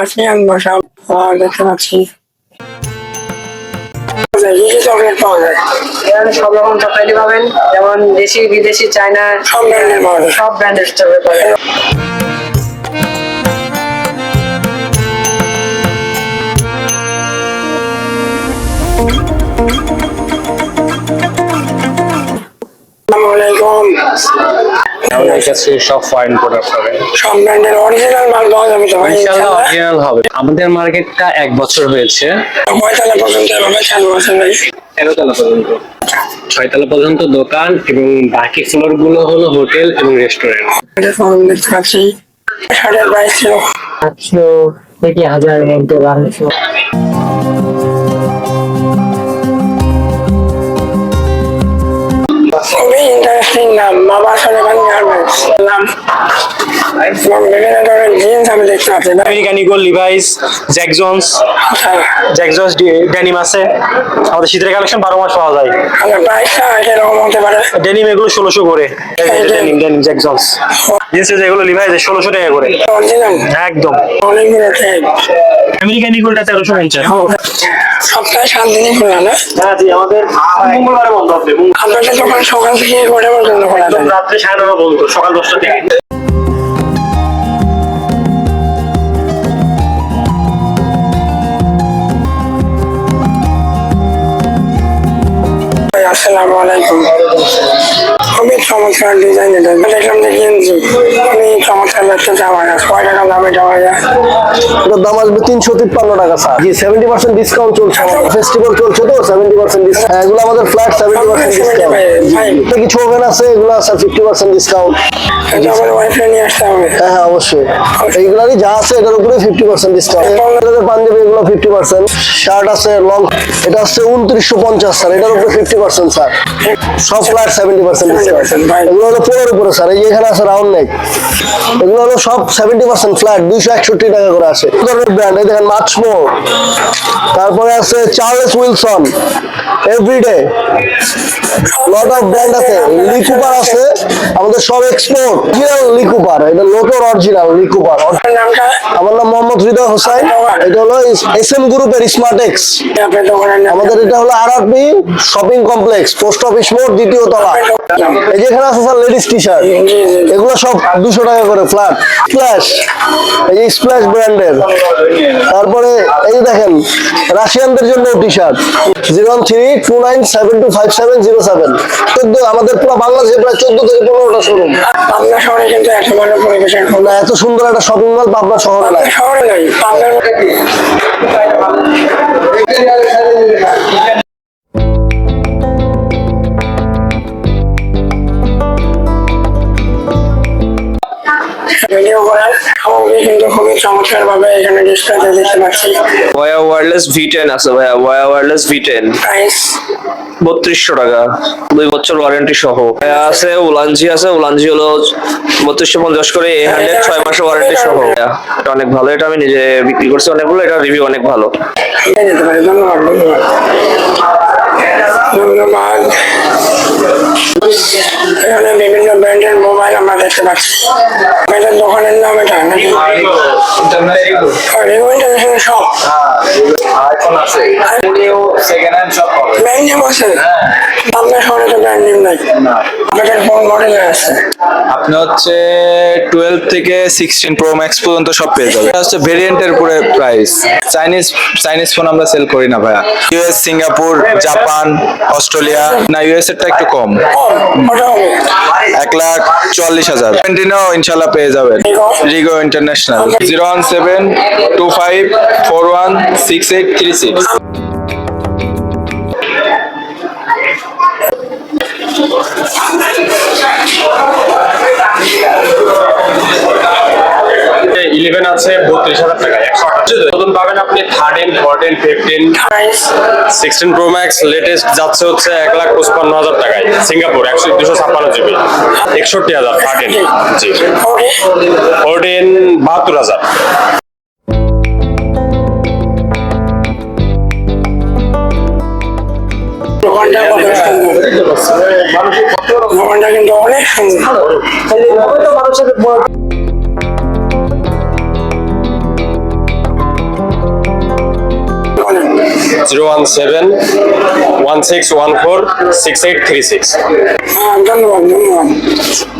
Russian বসা দেখতে পাচ্ছি। চকলেট পাওয়া যায়। এখানে সব রকম চকলেটই পাবেন যেমন দেশি বিদেশি চায়না সব ব্র্যান্ডের পাওয়া যায়। সব ব্র্যান্ডের চকলেট পাবেন। আমাদের কাছে সব ফরেন প্রোডাক্ট পাবেন। সব ব্র্যান্ডের অরিজিনাল মাল পাওয়া যাবে তো ভাই ইনশাআল্লাহ। অরিজিনাল হবে। আমাদের মার্কেটটা এক বছর হয়েছে। কয়তলা পর্যন্ত এভাবে চালু আছে ভাই। তেরোতলা পর্যন্ত। ছয়তলা পর্যন্ত দোকান এবং বাকি ফ্লোরগুলো হলো হোটেল এবং রেস্টুরেন্ট। দেখতে পাচ্ছি। ছিল থেকে হাজার মধ্যে বারোশো। ইন্টারেস্টিং নাম বাবা সলেমান গার্মেন্টস নাম। এবং বিভিন্ন ধরনের জিন্স আমি দেখতে পাচ্ছি। American Eagle Levi's Jack Jones Jack Jones denim আছে। আমাদের শীতের কালেকশন বারো মাস পাওয়া যায়। আচ্ছা প্রাইসটা এরকম হতে পারে। ডেনিম এগুলো ষোলোশো করে। ডেনিম ডেনিম জ্যাক জন্স জিন্সের যেগুলো লিভাইস ষোলোশো টাকা করে। অরিজিনাল একদম। আমেরিকান ইগলটা তেরোশো পঞ্চাশ। সপ্তাহে সাত দিনই খোলা না? হ্যাঁ জি আমাদের মঙ্গলবারে বন্ধ হবে আপনাদের সকাল থেকে কটা পর্যন্ত খোলা থাকে রাত্রে সাড়ে নটা বন্ধ সকাল দশটা থেকে। আসসালামু আলাইকুম। খুবই চমৎকার ডিজাইন এটা দেখলাম যে খুবই চমৎকার লাগছে জামা গাছ কয় টাকা দামে যাওয়া যায়। এটার দাম আসবে তিনশো তিপ্পান্ন টাকা sir ji seventy percent discount চলছে ফেস্টিভ্যাল চলছে তো সেভেন্টি পার্সেন্ট ডিসকাউন্ট এগুলো আমাদের ফ্ল্যাট সেভেন্টি পার্সেন্ট ডিসকাউন্ট কিছু ওভেন আছে এগুলো স্যার ফিফটি পার্সেন্ট ডিসকাউন্ট হ্যাঁ হ্যাঁ অবশ্যই। এইগুলারই যা আছে এটার উপরে ফিফটি পার্সেন্ট ডিসকাউন্ট পাঞ্জাবি এগুলো ফিফটি পার্সেন্ট শার্ট আছে লং এটা হচ্ছে উনত্রিশশো পঞ্চাশ স্যার এটার উপরে ফিফটি পার্সেন্ট স্যার সব ফ্ল্যাট সেভেন্টি পার্সেন্ট ডিসকাউন্ট ভাই। এগুলো হলো পনেরো উপরে স্যার এই যে এখানে আছে রাউন্ড নেক এগুলো হলো সব সেভেন্টি পার্সেন্ট ফ্ল্যাট দুইশো একষট্টি টাকা করে আসে ধরনের ব্র্যান্ড এই দেখেন মাছমো তারপরে আছে Charles Wilson everyday lot of brand আছে। লিকুপার আছে আমাদের সব এক্সপোর্ট লিকুপার এটা লোটোর অরিজিনাল লিকুপার আমার নাম মোহাম্মদ হৃদয় হোসাইন। এটা হলো এস এম গ্রুপের স্মার্ট এক্স আপনার দোকানের নাম। আমাদের এটা হলো আর আরবি শপিং কমপ্লেক্স পোস্ট অফিস মোড় দ্বিতীয় তলা। এই আছে স্যার লেডিস টি শার্ট এগুলো সব দুশো টাকা করে ফ্ল্যাট স্প্ল্যাশ এই যে স্প্ল্যাশ ব্র্যান্ডের তারপরে এই দেখেন রাশিয়ানদের জন্য T shirt zero three two nine seven two five seven zero seven চোদ্দ আমাদের পুরো বাংলাদেশে প্রায় চোদ্দ থেকে পনেরোটা শোরুম পাবনা শহরে কিন্তু এত ভালো পরিবেশন হলো। না এত সুন্দর একটা শপিং মল পাবনা শহরে নাই শহরে নাই পাবনার ভিডিও করার সামগ্রী কিন্তু খুবই চমৎকার ভাবে এখানে ডিসপ্লেতে দেখতে পাচ্ছি। ওয়া ওয়্যারলেস ভি টেন আছে ভাইয়া ওয়া ওয়্যারলেস ভি টেন প্রাইস বত্রিশশো টাকা দুই বছর ওয়ারেন্টি সহ। আছে উলানজি আছে উলানজি হলো বত্রিশশো পঞ্চাশ করে এ হান্ড্রেড ছয় মাসের ওয়ারেন্টি সহ। এটা অনেক ভালো এটা আমি নিজে বিক্রি করছি অনেকগুলো এটা রিভিউ অনেক ভালো। ধন্যবাদ। এখানে বিভিন্ন ব্র্যান্ডের মোবাইল আমরা দেখতে পাচ্ছি মেয়েদের দোকানের নাম এটা নাকি রিভু ইন্টারন্যাশনাল শপ ব্র্যান্ড নেম আছে। আপনার শহরে তো ব্র্যান্ড নাই আপনাদের ফোন মডেল আছে। আপনি হচ্ছে টুয়েলভ থেকে সিক্সটিন প্রো ম্যাক্স পর্যন্ত সব পেয়ে যাবেন। হচ্ছে ভেরিয়েন্টের উপরে প্রাইস চাইনিজ চাইনিজ ফোন আমরা সেল করি না ভাইয়া। ইউএস সিঙ্গাপুর জাপান অস্ট্রেলিয়া না ইউএস এরটা একটু কম। এক লাখ চুয়াল্লিশ হাজার। টোয়েন্টিনাও ইনশাল্লাহ পেয়ে যাবেন। Rigo international zero one seven two five four one six eight three six eleven আছে বত্রিশ হাজার টাকা একশো আঠাশ। নতুন পাবেন আপনি thirteen fourteen fifteen sixteen pro max latest যাচ্ছে হচ্ছে এক লাখ পঁচপান্ন হাজার টাকায়। সিঙ্গাপুর একশো দুশো ছাপ্পান্ন জিবি। একষট্টি হাজার থার্টিন জি। ফোরটিন বাহাত্তর হাজার। দোকানটা কত সুন্দর দোকানটা কিন্তু অনেক সুন্দর zero one seven one six one four six eight three six ধন্যবাদ ধন্যবাদ